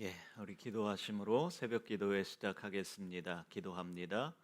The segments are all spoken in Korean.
예, 우리 기도하심으로 새벽 기도회 시작하겠습니다. 기도합니다.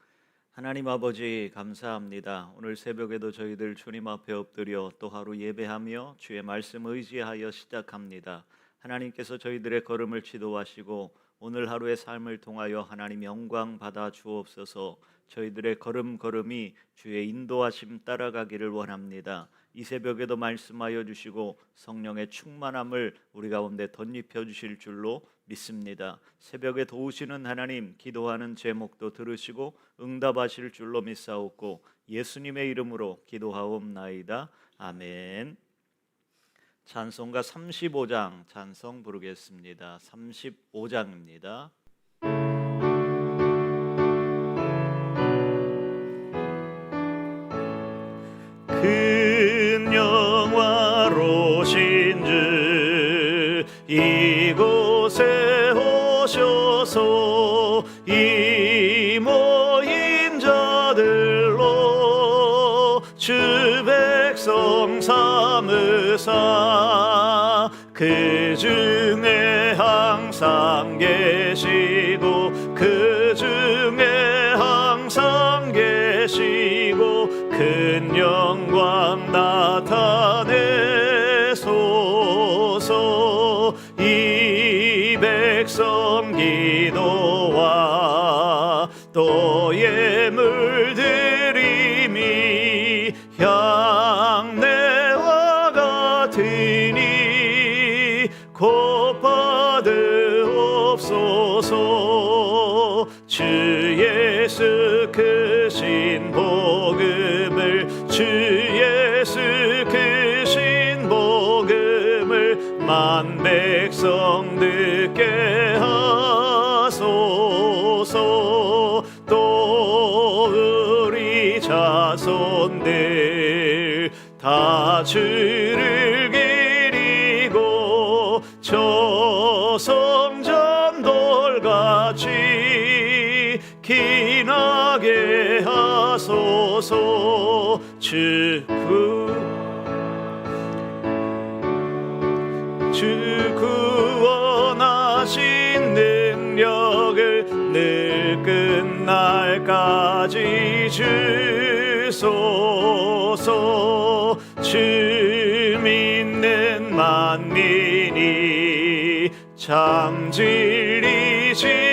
하나님 아버지 감사합니다. 오늘 새벽에도 저희들 주님 앞에 엎드려 또 하루 예배하며 주의 말씀 의지하여 시작합니다. 하나님께서 저희들의 걸음을 지도하시고 오늘 하루의 삶을 통하여 하나님 영광 받아 주옵소서. 저희들의 걸음 걸음이 주의 인도하심 따라가기를 원합니다. 이 새벽에도 말씀하여 주시고 성령의 충만함을 우리 가운데 덧입혀 주실 줄로 믿습니다. 새벽에 도우시는 하나님 기도하는 제목도 들으시고 응답하실 줄로 믿사옵고 예수님의 이름으로 기도하옵나이다. 아멘. 찬송가 35장 찬송 부르겠습니다. 35장입니다. 큰 중에 항상 계시 신 복음을 주 예수 크신 복음을 만 백성 주소서. 주 믿는 만민이 참 진리 지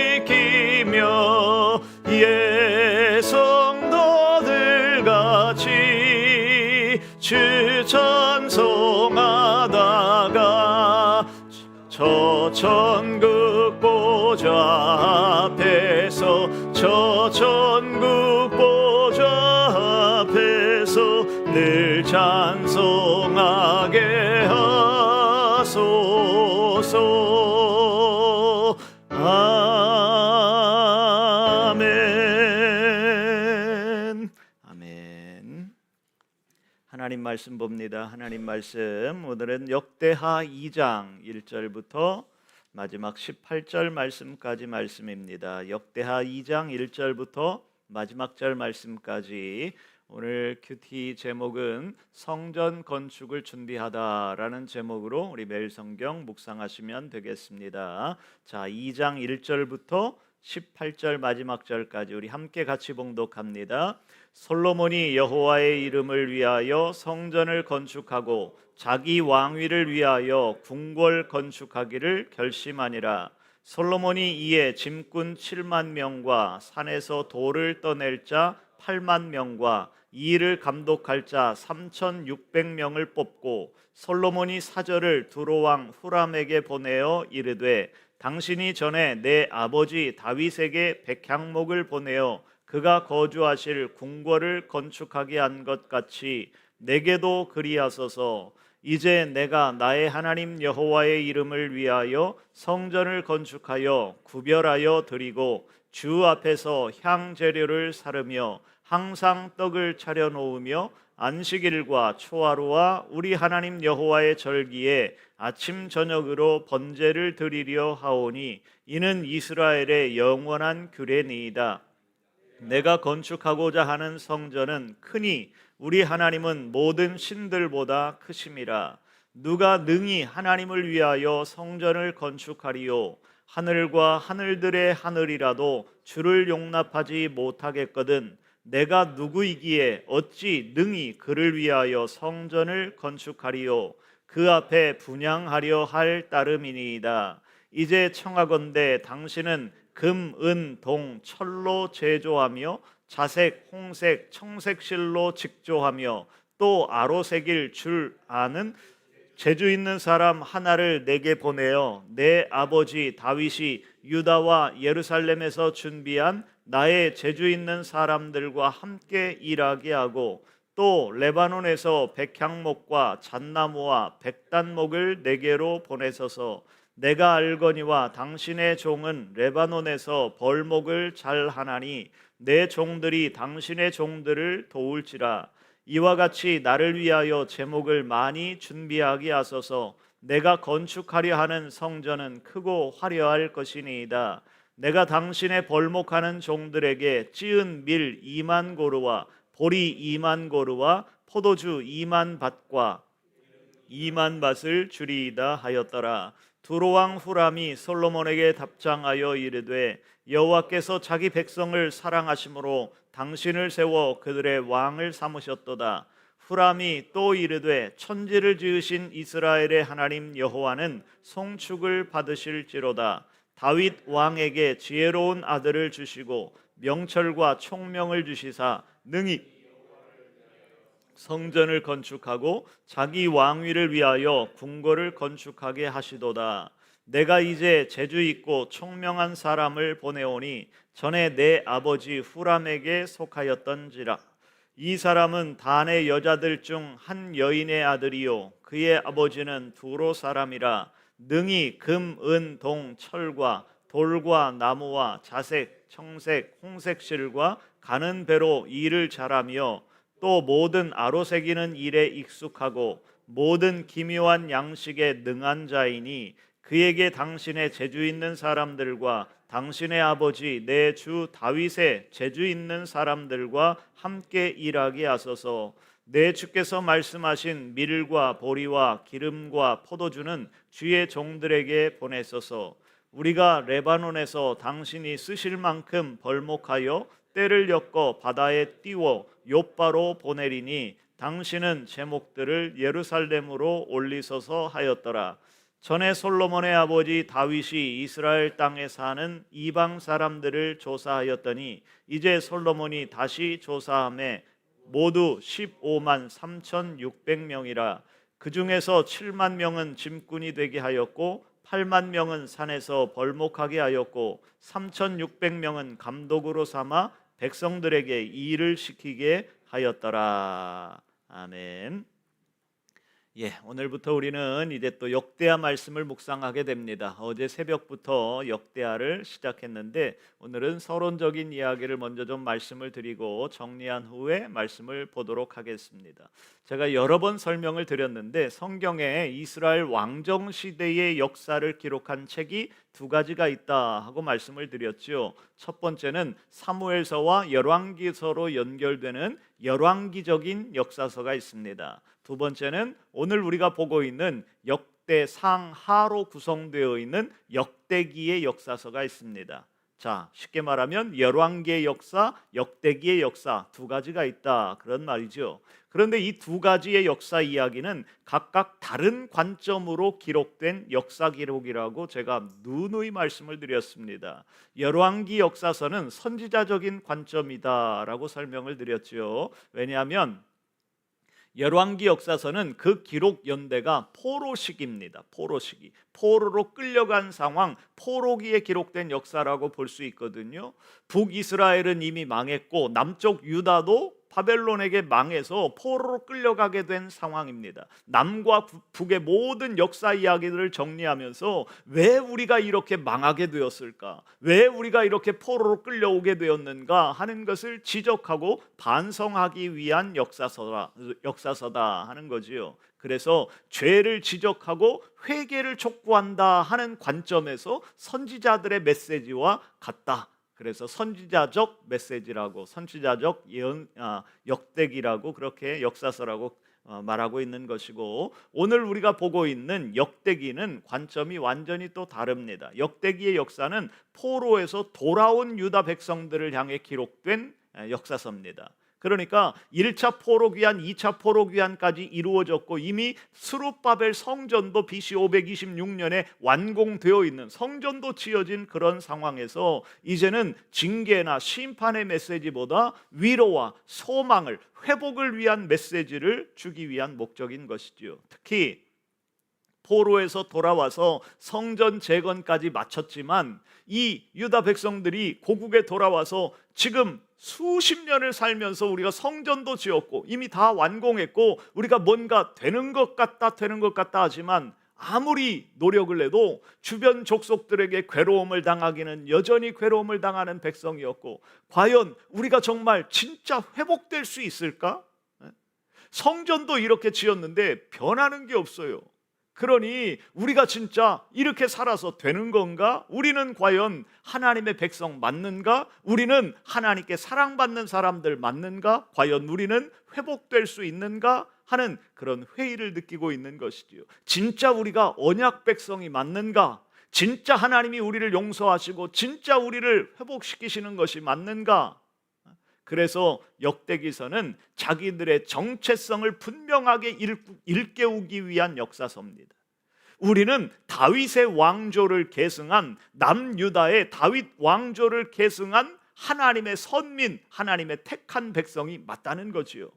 말씀 봅니다. 하나님 말씀 오늘은 역대하 2장 1절부터 마지막 18절 말씀까지 말씀입니다. 역대하 2장 1절부터 마지막 절 말씀까지 오늘 큐티 제목은 성전 건축을 준비하다라는 제목으로 우리 매일 성경 묵상하시면 되겠습니다. 자, 2장 1절부터 18절 마지막 절까지 우리 함께 같이 봉독합니다. 솔로몬이 여호와의 이름을 위하여 성전을 건축하고 자기 왕위를 위하여 궁궐 건축하기를 결심하니라. 솔로몬이 이에 짐꾼 7만 명과 산에서 돌을 떠낼 자 8만 명과 이 일을 감독할 자 3,600명을 뽑고 솔로몬이 사절을 두로왕 후람에게 보내어 이르되 당신이 전에 내 아버지 다윗에게 백향목을 보내어 그가 거주하실 궁궐을 건축하게 한 것 같이 내게도 그리하소서. 이제 내가 나의 하나님 여호와의 이름을 위하여 성전을 건축하여 구별하여 드리고 주 앞에서 향 재료를 사르며 항상 떡을 차려 놓으며 안식일과 초하루와 우리 하나님 여호와의 절기에 아침 저녁으로 번제를 드리려 하오니 이는 이스라엘의 영원한 규례니이다. 내가 건축하고자 하는 성전은 크니 우리 하나님은 모든 신들보다 크심이라 누가 능히 하나님을 위하여 성전을 건축하리요 하늘과 하늘들의 하늘이라도 주를 용납하지 못하겠거든 내가 누구이기에 어찌 능히 그를 위하여 성전을 건축하리요? 그 앞에 분양하려 할 따름이니이다. 이제 청하건대 당신은 금, 은, 동, 철로 제조하며 자색, 홍색, 청색실로 직조하며 또 아로새길 줄 아는 재주 있는 사람 하나를 내게 보내어 내 아버지 다윗이 유다와 예루살렘에서 준비한 나의 재주 있는 사람들과 함께 일하게 하고 또 레바논에서 백향목과 잣나무와 백단목을 내게로 보내소서. 내가 알거니와 당신의 종은 레바논에서 벌목을 잘 하나니 내 종들이 당신의 종들을 도울지라 이와 같이 나를 위하여 제목을 많이 준비하게 하소서. 내가 건축하려 하는 성전은 크고 화려할 것이니이다. 내가 당신의 벌목하는 종들에게 찌은 밀 2만 고루와 보리 2만 고루와 포도주 2만 밭과 2만 밭을 주리이다 하였더라. 두로왕 후람이 솔로몬에게 답장하여 이르되 여호와께서 자기 백성을 사랑하심으로 당신을 세워 그들의 왕을 삼으셨도다 후람이 또 이르되 천지를 지으신 이스라엘의 하나님 여호와는 송축을 받으실지로다 다윗 왕에게 지혜로운 아들을 주시고 명철과 총명을 주시사 능히 성전을 건축하고 자기 왕위를 위하여 궁궐을 건축하게 하시도다. 내가 이제 재주 있고 총명한 사람을 보내오니 전에 내 아버지 후람에게 속하였던지라. 이 사람은 단의 여자들 중 한 여인의 아들이요 그의 아버지는 두로 사람이라 능히 금, 은, 동, 철과 돌과 나무와 자색, 청색, 홍색 실과 가는 배로 일을 잘하며 또 모든 아로새기는 일에 익숙하고 모든 기묘한 양식에 능한 자이니 그에게 당신의 재주 있는 사람들과 당신의 아버지 내 주 다윗의 재주 있는 사람들과 함께 일하게 하소서. 내 주께서 말씀하신 밀과 보리와 기름과 포도주는 주의 종들에게 보내소서. 우리가 레바논에서 당신이 쓰실 만큼 벌목하여 때를 엮어 바다에 띄워 요바로 보내리니 당신은 제목들을 예루살렘으로 올리소서 하였더라. 전에 솔로몬의 아버지 다윗이 이스라엘 땅에 사는 이방 사람들을 조사하였더니 이제 솔로몬이 다시 조사함에 모두 15만 3,600명이라 그 중에서 7만 명은 짐꾼이 되게 하였고 8만 명은 산에서 벌목하게 하였고 3,600명은 감독으로 삼아 백성들에게 일을 시키게 하였더라. 아멘. 예, 오늘부터 우리는 이제 또 역대하 말씀을 묵상하게 됩니다. 어제 새벽부터 역대하를 시작했는데 오늘은 서론적인 이야기를 먼저 좀 말씀을 드리고 정리한 후에 말씀을 보도록 하겠습니다. 제가 여러 번 설명을 드렸는데 성경에 이스라엘 왕정 시대의 역사를 기록한 책이 두 가지가 있다 하고 말씀을 드렸죠. 첫 번째는 사무엘서와 열왕기서로 연결되는 열왕기적인 역사서가 있습니다. 두 번째는 오늘 우리가 보고 있는 역대상하로 구성되어 있는 역대기의 역사서가 있습니다. 자, 쉽게 말하면 열왕기의 역사, 역대기의 역사 두 가지가 있다 그런 말이죠. 그런데 이 두 가지의 역사 이야기는 각각 다른 관점으로 기록된 역사 기록이라고 제가 누누이 말씀을 드렸습니다. 열왕기 역사서는 선지자적인 관점이다라고 설명을 드렸죠. 왜냐하면 열왕기 역사서는 그 기록 연대가 포로 시기입니다. 포로 시기. 포로로 끌려간 상황, 포로기에 기록된 역사라고 볼 수 있거든요. 북이스라엘은 이미 망했고 남쪽 유다도 바벨론에게 망해서 포로로 끌려가게 된 상황입니다. 남과 북의 모든 역사 이야기들을 정리하면서 왜 우리가 이렇게 망하게 되었을까? 왜 우리가 이렇게 포로로 끌려오게 되었는가 하는 것을 지적하고 반성하기 위한 역사서다, 역사서다 하는 거지요. 그래서 죄를 지적하고 회개를 촉구한다 하는 관점에서 선지자들의 메시지와 같다. 그래서 선지자적 메시지라고 선지자적 예언 아, 역대기라고 그렇게 역사서라고 어, 말하고 있는 것이고 오늘 우리가 보고 있는 역대기는 관점이 완전히 또 다릅니다. 역대기의 역사는 포로에서 돌아온 유다 백성들을 향해 기록된 에, 역사서입니다. 그러니까 1차 포로 귀환, 2차 포로 귀환까지 이루어졌고 이미 스룹바벨 성전도 BC 526년에 완공되어 있는 성전도 지어진 그런 상황에서 이제는 징계나 심판의 메시지보다 위로와 소망을 회복을 위한 메시지를 주기 위한 목적인 것이지요. 특히 포로에서 돌아와서 성전 재건까지 마쳤지만 이 유다 백성들이 고국에 돌아와서 지금 수십 년을 살면서 우리가 성전도 지었고 이미 다 완공했고 우리가 뭔가 되는 것 같다 되는 것 같다 하지만 아무리 노력을 해도 주변 족속들에게 괴로움을 당하기는 여전히 괴로움을 당하는 백성이었고 과연 우리가 정말 진짜 회복될 수 있을까? 성전도 이렇게 지었는데 변하는 게 없어요. 그러니 우리가 진짜 이렇게 살아서 되는 건가? 우리는 과연 하나님의 백성 맞는가? 우리는 하나님께 사랑받는 사람들 맞는가? 과연 우리는 회복될 수 있는가? 하는 그런 회의를 느끼고 있는 것이지요. 진짜 우리가 언약 백성이 맞는가? 진짜 하나님이 우리를 용서하시고 진짜 우리를 회복시키시는 것이 맞는가? 그래서 역대기서는 자기들의 정체성을 분명하게 일- 일깨우기 위한 역사서입니다. 우리는 다윗의 왕조를 계승한 남유다의 다윗 왕조를 계승한 하나님의 선민, 하나님의 택한 백성이 맞다는 거지요.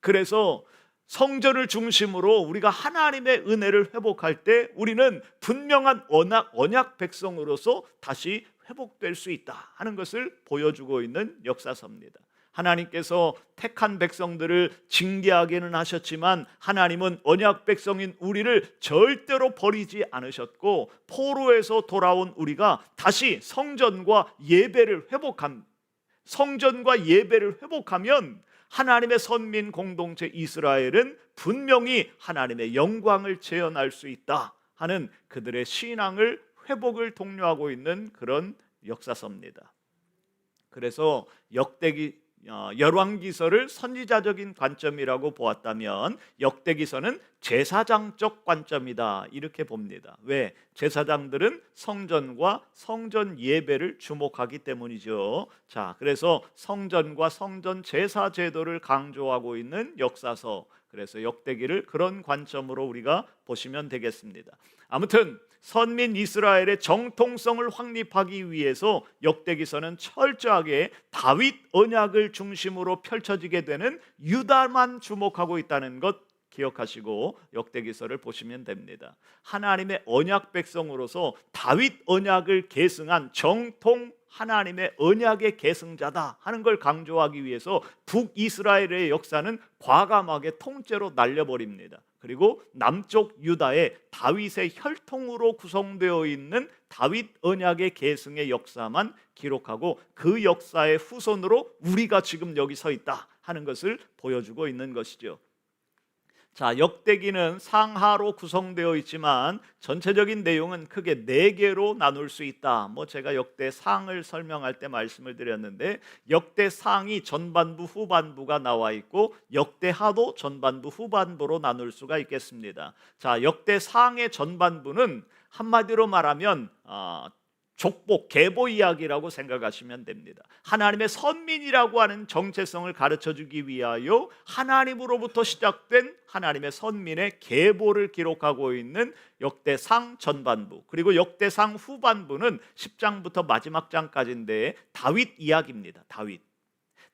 그래서 성전을 중심으로 우리가 하나님의 은혜를 회복할 때 우리는 분명한 언약, 언약 백성으로서 다시 회복될 수 있다 하는 것을 보여주고 있는 역사서입니다. 하나님께서 택한 백성들을 징계하기는 하셨지만 하나님은 언약 백성인 우리를 절대로 버리지 않으셨고 포로에서 돌아온 우리가 다시 성전과 예배를 회복함 성전과 예배를 회복하면 하나님의 선민 공동체 이스라엘은 분명히 하나님의 영광을 재현할 수 있다 하는 그들의 신앙을 회복을 독려하고 있는 그런 역사서입니다. 그래서 역대기 어, 열왕기서를 선지자적인 관점이라고 보았다면 역대기서는 제사장적 관점이다 이렇게 봅니다. 왜? 제사장들은 성전과 성전 예배를 주목하기 때문이죠. 자, 그래서 성전과 성전 제사 제도를 강조하고 있는 역사서. 그래서 역대기를 그런 관점으로 우리가 보시면 되겠습니다. 아무튼 선민 이스라엘의 정통성을 확립하기 위해서 역대기서는 철저하게 다윗 언약을 중심으로 펼쳐지게 되는 유다만 주목하고 있다는 것 기억하시고 역대기서를 보시면 됩니다. 하나님의 언약 백성으로서 다윗 언약을 계승한 정통 하나님의 언약의 계승자다 하는 걸 강조하기 위해서 북이스라엘의 역사는 과감하게 통째로 날려버립니다. 그리고 남쪽 유다의 다윗의 혈통으로 구성되어 있는 다윗 언약의 계승의 역사만 기록하고 그 역사의 후손으로 우리가 지금 여기 서 있다 하는 것을 보여주고 있는 것이죠. 자, 역대기는 상하로 구성되어 있지만 전체적인 내용은 크게 네 개로 나눌 수 있다. 뭐 제가 역대 상을 설명할 때 말씀을 드렸는데 역대 상이 전반부 후반부가 나와 있고 역대 하도 전반부 후반부로 나눌 수가 있겠습니다. 자, 역대 상의 전반부는 한마디로 말하면 어, 족보, 계보 이야기라고 생각하시면 됩니다. 하나님의 선민이라고 하는 정체성을 가르쳐 주기 위하여 하나님으로부터 시작된 하나님의 선민의 계보를 기록하고 있는 역대상 전반부 그리고 역대상 후반부는 10장부터 마지막 장까지인데 다윗 이야기입니다. 다윗.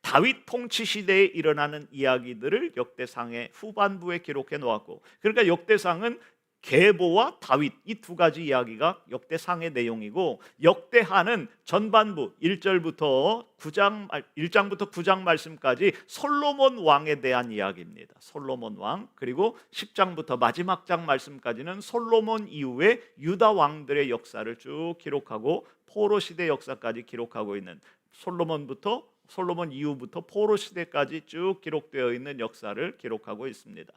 다윗 통치 시대에 일어나는 이야기들을 역대상의 후반부에 기록해 놓았고 그러니까 역대상은 계보와 다윗 이 두 가지 이야기가 역대상의 내용이고 역대하는 전반부 1절부터 9장 1장부터 9장 말씀까지 솔로몬 왕에 대한 이야기입니다. 솔로몬 왕 그리고 10장부터 마지막 장 말씀까지는 솔로몬 이후의 유다 왕들의 역사를 쭉 기록하고 포로 시대 역사까지 기록하고 있는 솔로몬부터 솔로몬 이후부터 포로 시대까지 쭉 기록되어 있는 역사를 기록하고 있습니다.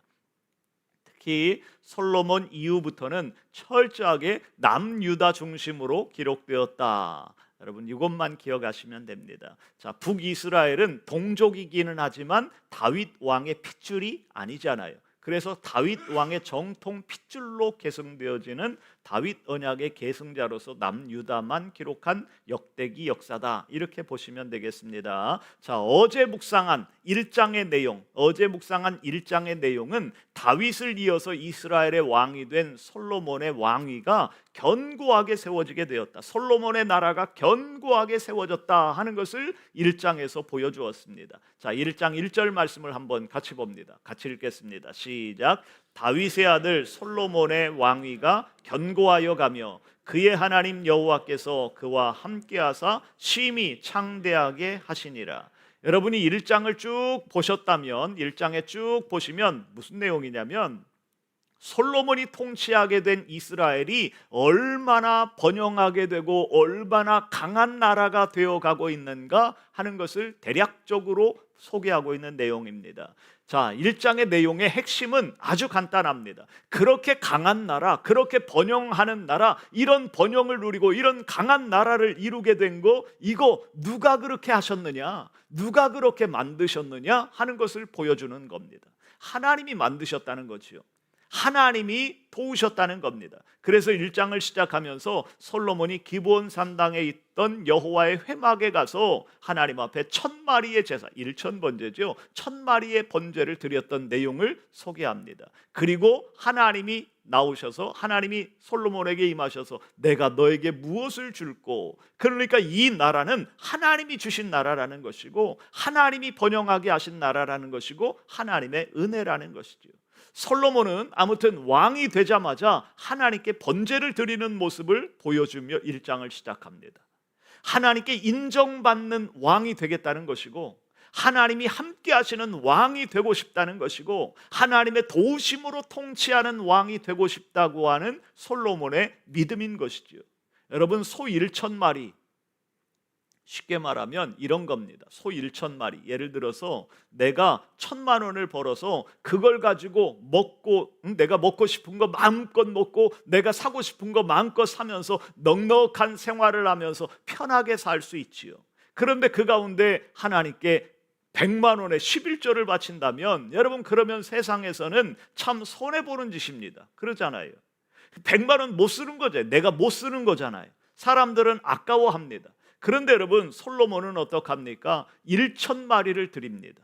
특히 솔로몬 이후부터는 철저하게 남유다 중심으로 기록되었다. 여러분 이것만 기억하시면 됩니다. 자, 북이스라엘은 동족이기는 하지만 다윗 왕의 핏줄이 아니잖아요. 그래서 다윗 왕의 정통 핏줄로 계승되어지는 다윗 언약의 계승자로서 남유다만 기록한 역대기 역사다. 이렇게 보시면 되겠습니다. 자, 어제 묵상한 1장의 내용, 어제 묵상한 1장의 내용은 다윗을 이어서 이스라엘의 왕이 된 솔로몬의 왕위가 견고하게 세워지게 되었다. 솔로몬의 나라가 견고하게 세워졌다 하는 것을 1장에서 보여주었습니다. 자, 1장 1절 말씀을 한번 같이 봅니다. 같이 읽겠습니다. 시작. 다윗의 아들 솔로몬의 왕위가 견고하여 가며 그의 하나님 여호와께서 그와 함께하사 심히 창대하게 하시니라. 여러분이 1장을 쭉 보셨다면 1장에 쭉 보시면 무슨 내용이냐면 솔로몬이 통치하게 된 이스라엘이 얼마나 번영하게 되고 얼마나 강한 나라가 되어 가고 있는가 하는 것을 대략적으로 소개하고 있는 내용입니다. 자, 1장의 내용의 핵심은 아주 간단합니다. 그렇게 강한 나라, 그렇게 번영하는 나라, 이런 번영을 누리고 이런 강한 나라를 이루게 된 거 이거 누가 그렇게 하셨느냐? 누가 그렇게 만드셨느냐 하는 것을 보여주는 겁니다. 하나님이 만드셨다는 거지요. 하나님이 도우셨다는 겁니다. 그래서 1장을 시작하면서 솔로몬이 기본 산당에 있던 여호와의 회막에 가서 하나님 앞에 천 마리의 제사, 일천 번제죠. 천 마리의 번제를 드렸던 내용을 소개합니다. 그리고 하나님이 나오셔서 하나님이 솔로몬에게 임하셔서 내가 너에게 무엇을 줄고 그러니까 이 나라는 하나님이 주신 나라라는 것이고 하나님이 번영하게 하신 나라라는 것이고 하나님의 은혜라는 것이죠. 솔로몬은 아무튼 왕이 되자마자 하나님께 번제를 드리는 모습을 보여주며 일장을 시작합니다. 하나님께 인정받는 왕이 되겠다는 것이고 하나님이 함께 하시는 왕이 되고 싶다는 것이고 하나님의 도우심으로 통치하는 왕이 되고 싶다고 하는 솔로몬의 믿음인 것이지요. 여러분 소 1천 마리 쉽게 말하면 이런 겁니다. 소 1천 마리. 예를 들어서 내가 천만 원을 벌어서 그걸 가지고 먹고 응? 내가 먹고 싶은 거 마음껏 먹고 내가 사고 싶은 거 마음껏 사면서 넉넉한 생활을 하면서 편하게 살 수 있지요. 그런데 그 가운데 하나님께 100만 원의 11조를 바친다면 여러분 그러면 세상에서는 참 손해 보는 짓입니다. 그러잖아요. 100만 원 못 쓰는 거죠. 내가 못 쓰는 거잖아요. 사람들은 아까워합니다. 그런데 여러분 솔로몬은 어떡합니까? 1천 마리를 드립니다.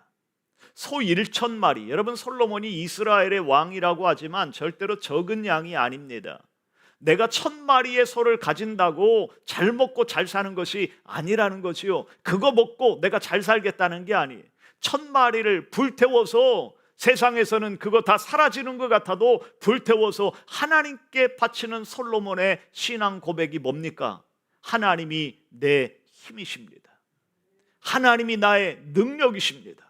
소 1천 마리. 여러분 솔로몬이 이스라엘의 왕이라고 하지만 절대로 적은 양이 아닙니다. 내가 천 마리의 소를 가진다고 잘 먹고 잘 사는 것이 아니라는 거지요. 그거 먹고 내가 잘 살겠다는 게 아니에요. 천 마리를 불태워서 세상에서는 그거 다 사라지는 것 같아도 불태워서 하나님께 바치는 솔로몬의 신앙 고백이 뭡니까? 하나님이 내 힘이십니다. 하나님이 나의 능력이십니다.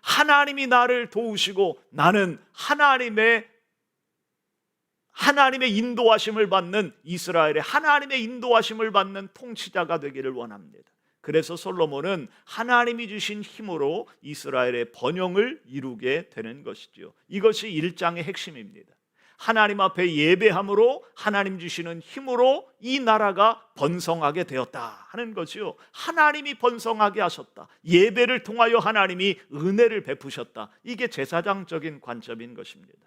하나님이 나를 도우시고 나는 하나님의 하나님의 인도하심을 받는 이스라엘의 하나님의 인도하심을 받는 통치자가 되기를 원합니다. 그래서 솔로몬은 하나님이 주신 힘으로 이스라엘의 번영을 이루게 되는 것이지요. 이것이 일장의 핵심입니다. 하나님 앞에 예배함으로 하나님 주시는 힘으로 이 나라가 번성하게 되었다 하는 거지요. 하나님이 번성하게 하셨다. 예배를 통하여 하나님이 은혜를 베푸셨다. 이게 제사장적인 관점인 것입니다.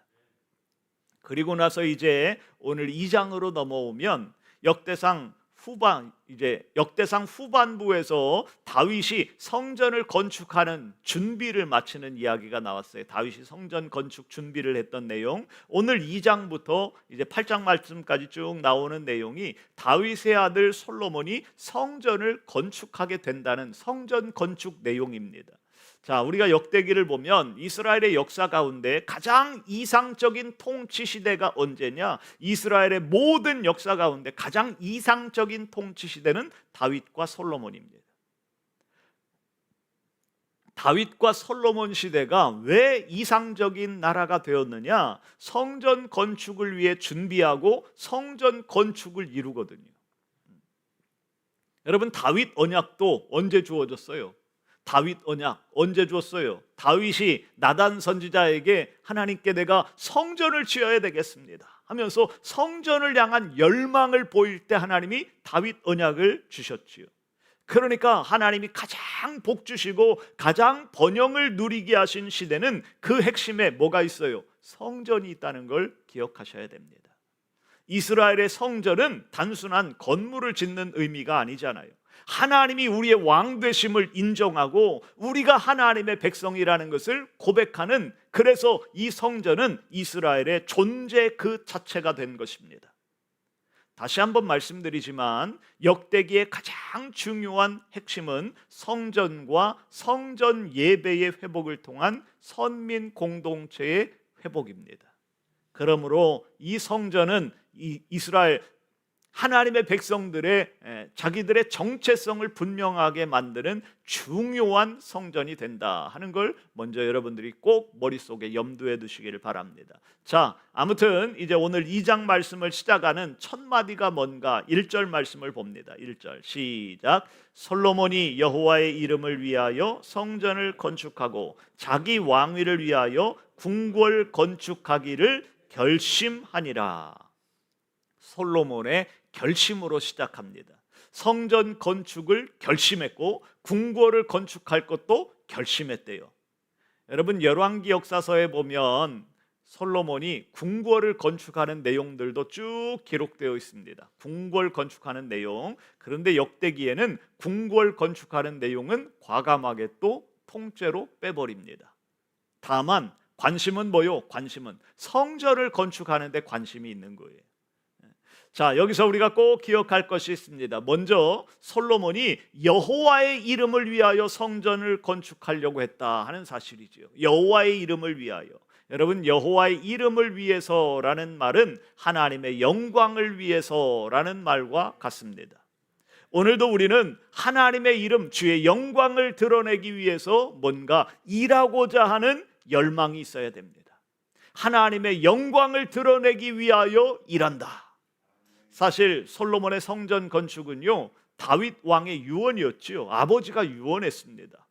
그리고 나서 이제 오늘 2장으로 넘어오면 역대상 후반 이제 역대상 후반부에서 다윗이 성전을 건축하는 준비를 마치는 이야기가 나왔어요. 다윗이 성전 건축 준비를 했던 내용. 오늘 2장부터 이제 8장 말씀까지 쭉 나오는 내용이 다윗의 아들 솔로몬이 성전을 건축하게 된다는 성전 건축 내용입니다. 자, 우리가 역대기를 보면 이스라엘의 역사 가운데 가장 이상적인 통치 시대가 언제냐? 이스라엘의 모든 역사 가운데 가장 이상적인 통치 시대는 다윗과 솔로몬입니다. 다윗과 솔로몬 시대가 왜 이상적인 나라가 되었느냐? 성전 건축을 위해 준비하고 성전 건축을 이루거든요. 여러분 다윗 언약도 언제 주어졌어요? 다윗 언약 언제 줬어요? 다윗이 나단 선지자에게 하나님께 내가 성전을 지어야 되겠습니다. 하면서 성전을 향한 열망을 보일 때 하나님이 다윗 언약을 주셨지요. 그러니까 하나님이 가장 복 주시고 가장 번영을 누리게 하신 시대는 그 핵심에 뭐가 있어요? 성전이 있다는 걸 기억하셔야 됩니다. 이스라엘의 성전은 단순한 건물을 짓는 의미가 아니잖아요. 하나님이 우리의 왕 되심을 인정하고 우리가 하나님의 백성이라는 것을 고백하는 그래서 이 성전은 이스라엘의 존재 그 자체가 된 것입니다. 다시 한번 말씀드리지만 역대기의 가장 중요한 핵심은 성전과 성전 예배의 회복을 통한 선민 공동체의 회복입니다. 그러므로 이 성전은 이 이스라엘 하나님의 백성들의 에, 자기들의 정체성을 분명하게 만드는 중요한 성전이 된다 하는 걸 먼저 여러분들이 꼭 머릿속에 염두에 두시기를 바랍니다. 자, 아무튼 이제 오늘 2장 말씀을 시작하는 첫 마디가 뭔가 1절 말씀을 봅니다. 1절 시작. 솔로몬이 여호와의 이름을 위하여 성전을 건축하고 자기 왕위를 위하여 궁궐 건축하기를 결심하니라. 솔로몬의 결심으로 시작합니다. 성전 건축을 결심했고 궁궐을 건축할 것도 결심했대요. 여러분 열왕기 역사서에 보면 솔로몬이 궁궐을 건축하는 내용들도 쭉 기록되어 있습니다. 궁궐 건축하는 내용. 그런데 역대기에는 궁궐 건축하는 내용은 과감하게 또 통째로 빼버립니다. 다만 관심은 뭐요? 관심은 성전을 건축하는 데 관심이 있는 거예요. 자, 여기서 우리가 꼭 기억할 것이 있습니다. 먼저 솔로몬이 여호와의 이름을 위하여 성전을 건축하려고 했다 하는 사실이지요. 여호와의 이름을 위하여. 여러분 여호와의 이름을 위해서라는 말은 하나님의 영광을 위해서라는 말과 같습니다. 오늘도 우리는 하나님의 이름 주의 영광을 드러내기 위해서 뭔가 일하고자 하는 열망이 있어야 됩니다. 하나님의 영광을 드러내기 위하여 일한다. 사실 솔로몬의 성전 건축은요 다윗 왕의 유언이었지요. 아버지가 유언했습니다.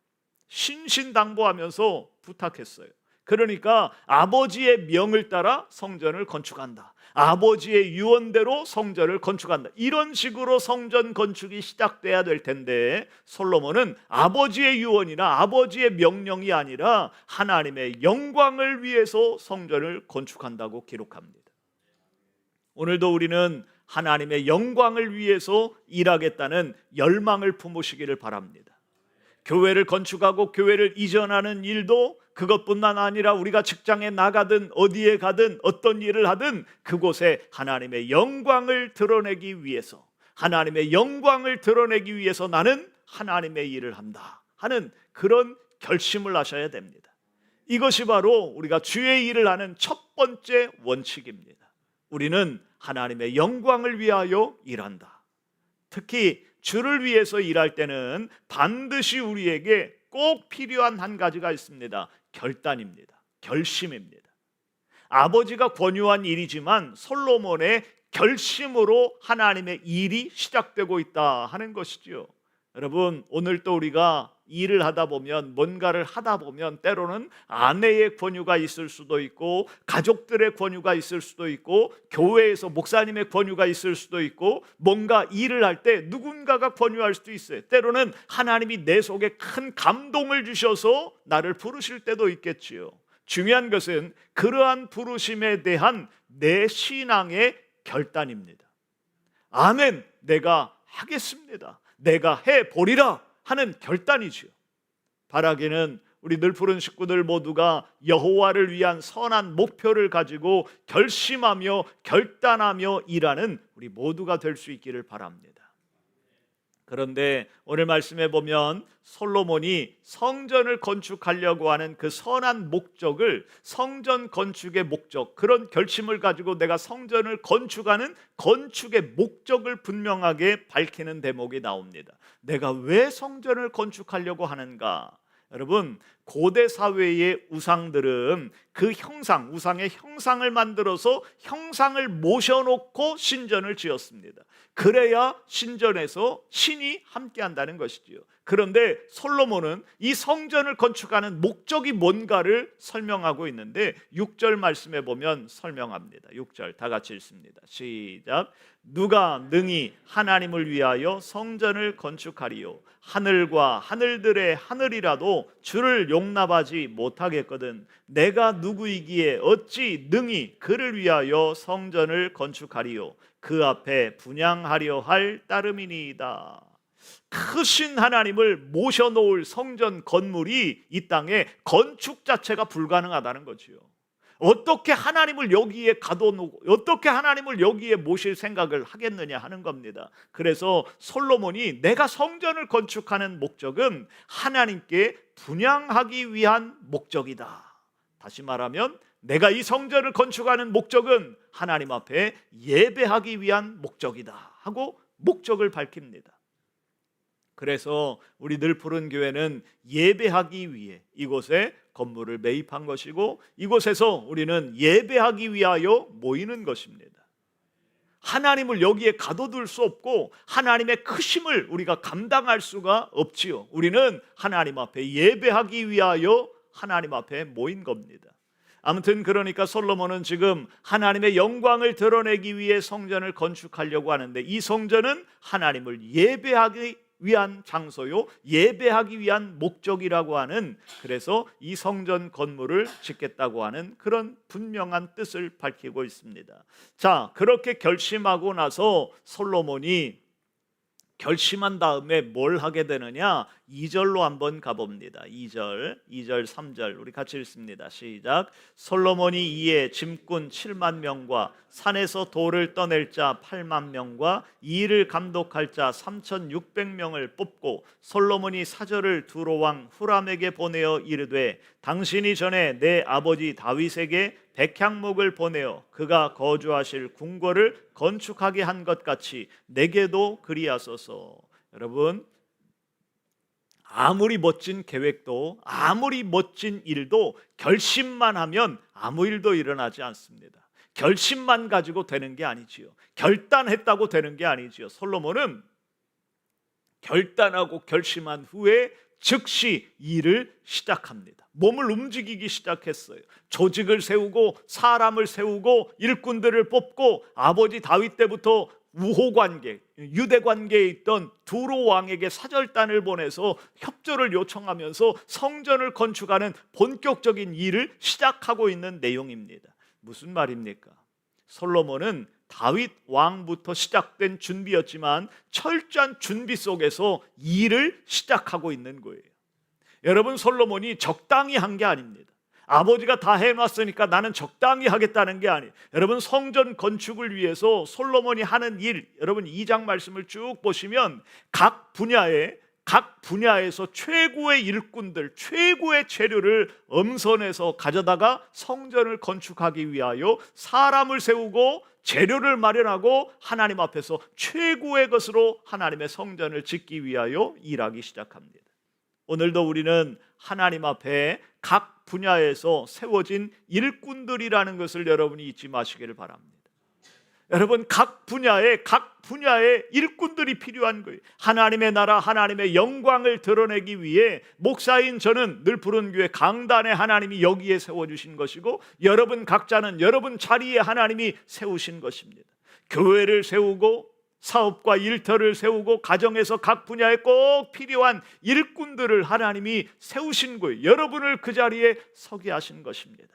신신당부하면서 부탁했어요. 그러니까 아버지의 명을 따라 성전을 건축한다. 아버지의 유언대로 성전을 건축한다. 이런 식으로 성전 건축이 시작돼야 될 텐데 솔로몬은 아버지의 유언이나 아버지의 명령이 아니라 하나님의 영광을 위해서 성전을 건축한다고 기록합니다. 오늘도 우리는 하나님의 영광을 위해서 일하겠다는 열망을 품으시기를 바랍니다. 교회를 건축하고 교회를 이전하는 일도 그것뿐만 아니라 우리가 직장에 나가든 어디에 가든 어떤 일을 하든 그곳에 하나님의 영광을 드러내기 위해서 하나님의 영광을 드러내기 위해서 나는 하나님의 일을 한다 하는 그런 결심을 하셔야 됩니다. 이것이 바로 우리가 주의 일을 하는 첫 번째 원칙입니다. 우리는 하나님의 영광을 위하여 일한다. 특히 주를 위해서 일할 때는 반드시 우리에게 꼭 필요한 한 가지가 있습니다. 결단입니다. 결심입니다. 아버지가 권유한 일이지만 솔로몬의 결심으로 하나님의 일이 시작되고 있다 하는 것이지요. 여러분, 오늘 또 우리가 일을 하다 보면 뭔가를 하다 보면 때로는 아내의 권유가 있을 수도 있고 가족들의 권유가 있을 수도 있고 교회에서 목사님의 권유가 있을 수도 있고 뭔가 일을 할 때 누군가가 권유할 수도 있어요. 때로는 하나님이 내 속에 큰 감동을 주셔서 나를 부르실 때도 있겠지요. 중요한 것은 그러한 부르심에 대한 내 신앙의 결단입니다. 아멘. 내가 하겠습니다. 내가 해 보리라. 하는 결단이지요. 바라기는 우리 늘 푸른 식구들 모두가 여호와를 위한 선한 목표를 가지고 결심하며 결단하며 일하는 우리 모두가 될 수 있기를 바랍니다. 그런데 오늘 말씀에 보면 솔로몬이 성전을 건축하려고 하는 그 선한 목적을 성전 건축의 목적 그런 결심을 가지고 내가 성전을 건축하는 건축의 목적을 분명하게 밝히는 대목이 나옵니다. 내가 왜 성전을 건축하려고 하는가? 여러분 고대 사회의 우상들은 그 형상, 우상의 형상을 만들어서 형상을 모셔놓고 신전을 지었습니다. 그래야 신전에서 신이 함께 한다는 것이지요. 그런데 솔로몬은 이 성전을 건축하는 목적이 뭔가를 설명하고 있는데 6절 말씀에 보면 설명합니다. 6절 다 같이 읽습니다. 시작. 누가 능히 하나님을 위하여 성전을 건축하리요 하늘과 하늘들의 하늘이라도 주를 용납하지 못하겠거든 내가 누구이기에 어찌 능히 그를 위하여 성전을 건축하리요 그 앞에 분양하려 할 따름이니이다. 크신 하나님을 모셔놓을 성전 건물이 이 땅에 건축 자체가 불가능하다는 거지요. 어떻게 하나님을 여기에 가둬놓고 어떻게 하나님을 여기에 모실 생각을 하겠느냐 하는 겁니다. 그래서 솔로몬이 내가 성전을 건축하는 목적은 하나님께 분양하기 위한 목적이다. 다시 말하면 내가 이 성전을 건축하는 목적은 하나님 앞에 예배하기 위한 목적이다 하고 목적을 밝힙니다. 그래서 우리 늘 푸른 교회는 예배하기 위해 이곳에 건물을 매입한 것이고 이곳에서 우리는 예배하기 위하여 모이는 것입니다. 하나님을 여기에 가둬둘 수 없고 하나님의 크심을 우리가 감당할 수가 없지요. 우리는 하나님 앞에 예배하기 위하여 하나님 앞에 모인 겁니다. 아무튼 그러니까 솔로몬은 지금 하나님의 영광을 드러내기 위해 성전을 건축하려고 하는데 이 성전은 하나님을 예배하기 위한 장소요 예배하기 위한 목적이라고 하는 그래서 이 성전 건물을 짓겠다고 하는 그런 분명한 뜻을 밝히고 있습니다. 자, 그렇게 결심하고 나서 솔로몬이 결심한 다음에 뭘 하게 되느냐? 2절로 한번 가봅니다. 2절, 2절, 3절 우리 같이 읽습니다. 시작. 솔로몬이 이에 짐꾼 7만 명과 산에서 돌을 떠낼 자 8만 명과 이 일을 감독할 자 3,600명을 뽑고 솔로몬이 사절을 두로 왕 후람에게 보내어 이르되 당신이 전에 내 아버지 다윗에게 백향목을 보내어 그가 거주하실 궁궐을 건축하게 한 것 같이 내게도 그리하소서. 여러분 아무리 멋진 계획도 아무리 멋진 일도 결심만 하면 아무 일도 일어나지 않습니다. 결심만 가지고 되는 게 아니지요. 결단했다고 되는 게 아니지요. 솔로몬은 결단하고 결심한 후에 즉시 일을 시작합니다. 몸을 움직이기 시작했어요. 조직을 세우고 사람을 세우고 일꾼들을 뽑고 아버지 다윗 때부터 우호 관계, 유대 관계에 있던 두로 왕에게 사절단을 보내서 협조를 요청하면서 성전을 건축하는 본격적인 일을 시작하고 있는 내용입니다. 무슨 말입니까? 솔로몬은 다윗 왕부터 시작된 준비였지만 철저한 준비 속에서 일을 시작하고 있는 거예요. 여러분 솔로몬이 적당히 한 게 아닙니다. 아버지가 다 해놨으니까 나는 적당히 하겠다는 게 아니에요. 여러분 성전 건축을 위해서 솔로몬이 하는 일, 여러분 2장 말씀을 쭉 보시면 각 분야에 각 분야에서 최고의 일꾼들, 최고의 재료를 엄선해서 가져다가 성전을 건축하기 위하여 사람을 세우고 재료를 마련하고 하나님 앞에서 최고의 것으로 하나님의 성전을 짓기 위하여 일하기 시작합니다. 오늘도 우리는 하나님 앞에 각 분야에서 세워진 일꾼들이라는 것을 여러분이 잊지 마시기를 바랍니다. 여러분 각 분야에 각 분야의 일꾼들이 필요한 거예요. 하나님의 나라 하나님의 영광을 드러내기 위해 목사인 저는 늘 푸른 교회 강단에 하나님이 여기에 세워 주신 것이고 여러분 각자는 여러분 자리에 하나님이 세우신 것입니다. 교회를 세우고 사업과 일터를 세우고 가정에서 각 분야에 꼭 필요한 일꾼들을 하나님이 세우신 거예요. 여러분을 그 자리에 서게 하신 것입니다.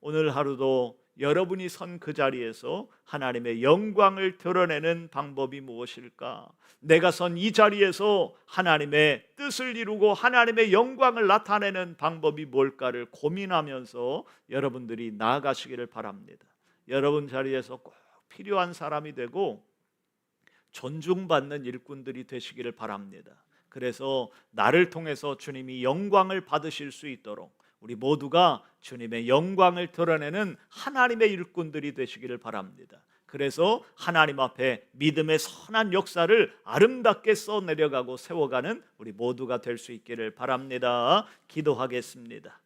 오늘 하루도 여러분이 선 그 자리에서 하나님의 영광을 드러내는 방법이 무엇일까? 내가 선 이 자리에서 하나님의 뜻을 이루고 하나님의 영광을 나타내는 방법이 뭘까를 고민하면서 여러분들이 나아가시기를 바랍니다. 여러분 자리에서 꼭 필요한 사람이 되고 존중받는 일꾼들이 되시기를 바랍니다. 그래서 나를 통해서 주님이 영광을 받으실 수 있도록 우리 모두가 주님의 영광을 드러내는 하나님의 일꾼들이 되시기를 바랍니다. 그래서 하나님 앞에 믿음의 선한 역사를 아름답게 써 내려가고 세워가는 우리 모두가 될 수 있기를 바랍니다. 기도하겠습니다.